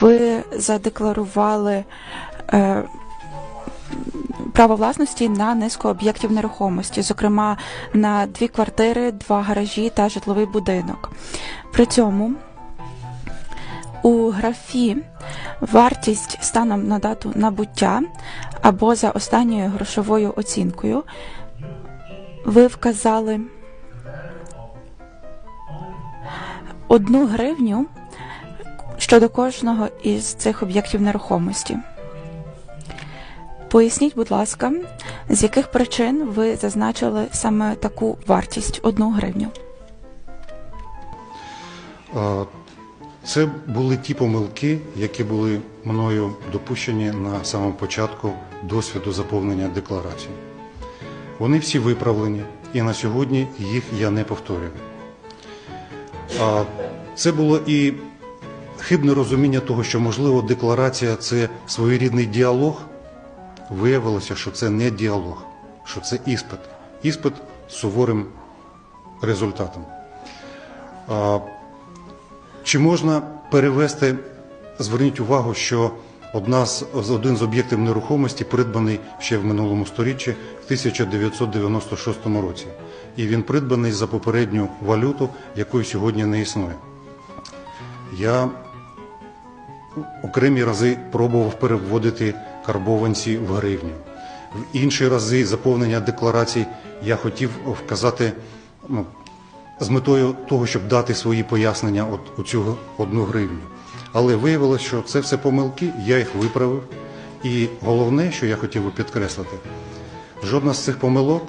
Ви задекларували е, право власності на низку об'єктів нерухомості, зокрема на дві квартири, два гаражі та житловий будинок. При цьому у графі вартість станом на дату набуття або за останньою грошовою оцінкою ви вказали одну гривню щодо кожного із цих об'єктів нерухомості. Поясніть, будь ласка, з яких причин ви зазначили саме таку вартість одну гривню? Це були ті помилки, які були мною допущені на самому початку досвіду заповнення декларації. Вони всі виправлені, і на сьогодні їх я не повторюю. Це було і хибне розуміння того, що, можливо, декларація це своєрідний діалог. Виявилося, що це не діалог, що це іспит. Іспит з суворим результатом. А, Чи можна перевести, зверніть увагу, що одна з, один з об'єктів нерухомості придбаний ще в минулому сторіччі в 1996 році. І він придбаний за попередню валюту, якої сьогодні не існує. Я окремі рази пробував переводити карбованці в гривню. В інші рази заповнення декларацій я хотів вказати ну, з метою того, щоб дати свої пояснення от у цю одну гривню. Але виявилося, що це все помилки, я їх виправив. І головне, що я хотів би підкреслити, жодна з цих помилок,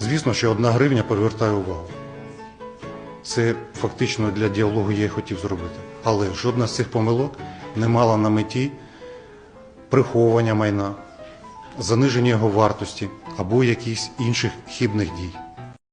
звісно, що одна гривня привертає увагу. Це фактично для діалогу я і хотів зробити. Але жодна з цих помилок не мала на меті приховування майна, заниження його вартості або якихось інших хибних дій.